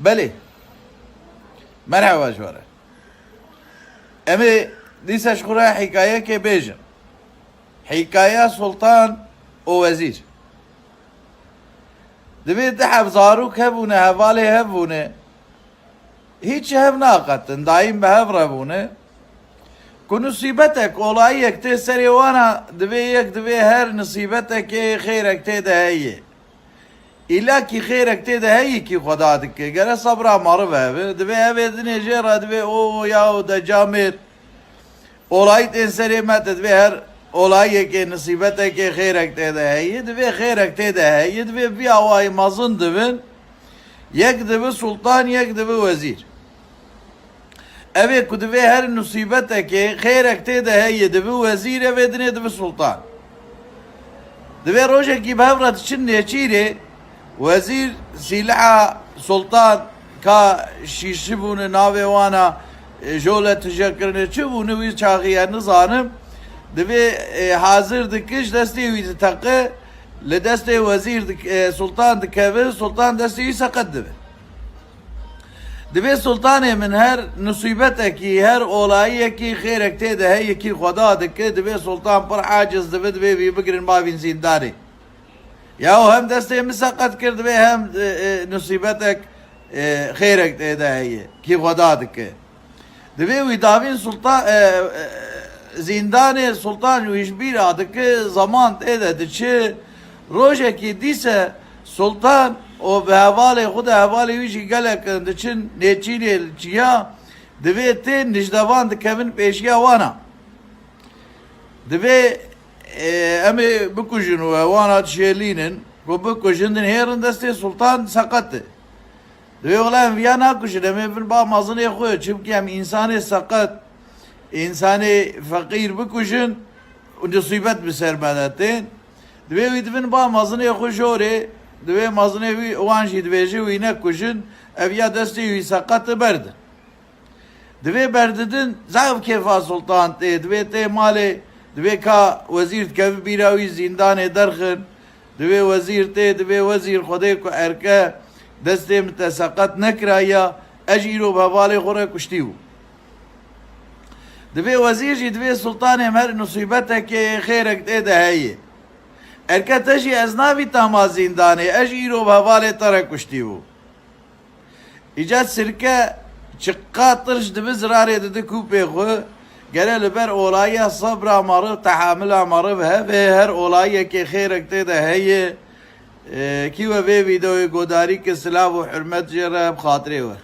بله مرحبا جواره امی دیسش خورا حکایه که بیجم حکایه سلطان و وزیر دبی ده زاروک هبونه هواله هبونه هیچ هب ناقتن دایم به هب ربونه کو نصیبتک اولایک ته سری وانا دبی یک دبی هر نصیبتک خیرک ته ده هیه ایلا کی خیرک ته ده هیه کی خدا دکه گره صبر مارو به دبی هبه دنیا جرا دبی او یا ده جامر olay teseri metet ve her olay ki nisibete ki xeyrek te de heyid ve xeyrek te de heyid ve bir avay mazın divin yek divi sultan yek divi vezir. Evet kudu ve her nisibete ki xeyrek te de heyid divi vezir ve dine divi sultan. Divi roje ki bevrat için ne çiri vezir silah sultan ka şişibunu nave wana جوله تشکرنه چه بونه وی چاقیه نزانم دوی حاضر دکش دستی وی تقه لدست وزیر دک سلطان دکوه سلطان دستی وی سقط دوی دوی سلطان من هر نصیبت کی هر اولایی کی خیرک ته ده هی کی خدا دکه دوی سلطان پر عاجز دوی دوی وی بگرن ما بین زینداری یا هم دستی مسقط کرد دوی هم نصیبتک خیرک ته ده هی کی خدا دکه Deve wî davîn sultan e, e, zindanê sultan û hişbîra dike zaman tê de diçe rojekî dîse sultan o bi hevalê xwe de hevalê wî jî gelek diçin nêçînê çiya divê tê nijdevan dikevin pêşiya wana divê em ê bikujin û wana dişêlînin ku bikujin din hêrin destê sultan seqetê Diyor ulan viya nakuşun em bin ba mazını. Çünkü hem insanı sakat, insanı fakir bikuşun, nusibet bir sermedetin. Diyor vidvin ba mazını koyuyor. Diyor mazını vi wanji diyor vi nakuşun. Ev ya desti vi sakatı berdi. Diyor berdidin zav kefa sultan te. Diyor te mali دوێ کا وەزیرت کە بیراوی زیندانێ دەرخن دوێ وەزیر تێ دوێ وەزیر خودێ و ئەرکە دەستێ متەسەقەت نەکرایە ئەژیرۆ بەواڵی خۆڕە کوشتی و. دوێ وەزیژی دوێ سلتانێ هەر نووسیبەتەکێ خێرەک تێدە هەیە. ئەرکە تەژی ئەزناوی تاما زیندانێ ئەژ ئیرۆ بەواڵێ تەرە کوشتی بوو. ئیجاد سرکە چقا ترش دبزرارێ دەدە کوپێ خۆ گەرە لەبەر ئۆلایە سەبرا مەڕە تەحاملا مەڕە هەبێ هەر ئۆلایەکێ خێرێک تێدە هەیە کیوە وێ ویدۆی گۆداری کە سلااو و حرمەت ژێرە بخاترێوە